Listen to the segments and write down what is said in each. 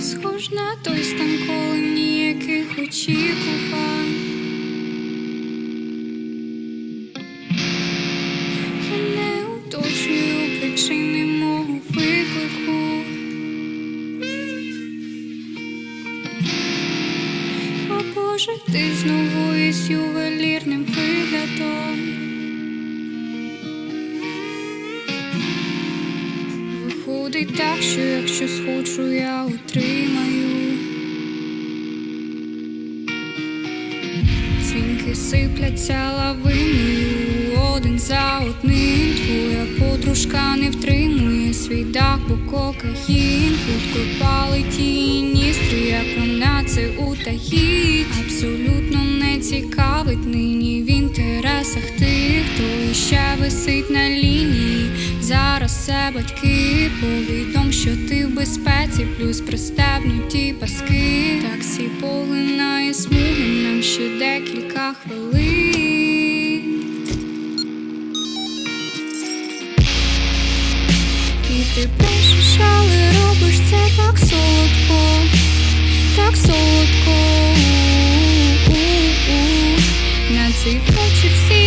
Схож на той стан, коли ніяких очікувань. Я не причини мого виклику. О ти знову із ювелірним виглядом. Виходить так, що якщо схочу, я отримаю. Дзвінки сипляться лавиною один за одним. Твоя подружка не втримує свій дах, бо кокаїн Хутко палить її ністрі, як вона це утаїть Абсолютно не цікавить нині в інтересах тих, хто іще висить на лінії. Зараз батьки, повідом, що ти в безпеці, плюс пристебнуті паски. Таксі поглинає смуги, нам ще декілька хвилин. І ти пишеш, але робиш це так солодко, так солодко. У-у-у. На цей вечір всі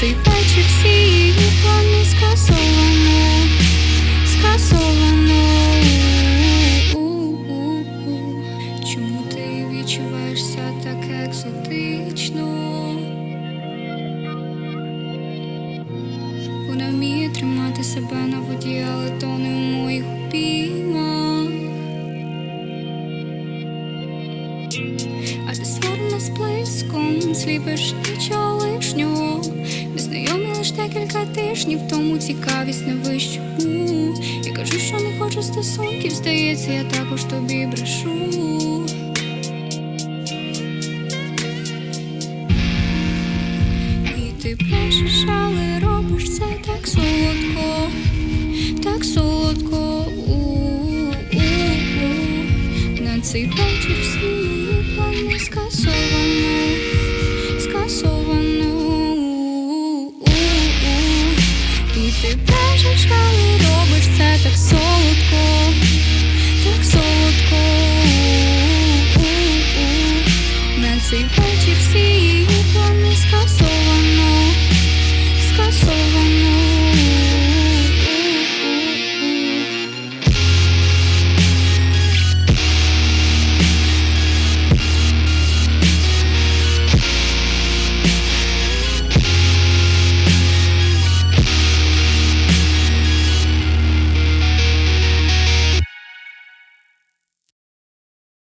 цей вечір всі її плани скасовано, скасовано. У-у-у. Чому ти відчуваєшся так екзотично? Вона вміє тримати себе на воді, але то не в моїх обіймах. А ти створена сплеском, сліпиш нічого лишнього. Знайомі лиш декілька тижнів, тому цікавість на вищому. Я кажу, що не хочу стосунків, здається, я також тобі брешу. І ти брешеш, але робиш це так солодко, так солодко. У-у-у. На цей вечір всі ти брешеш, але робиш це так солодко, так солодко. На цей вечір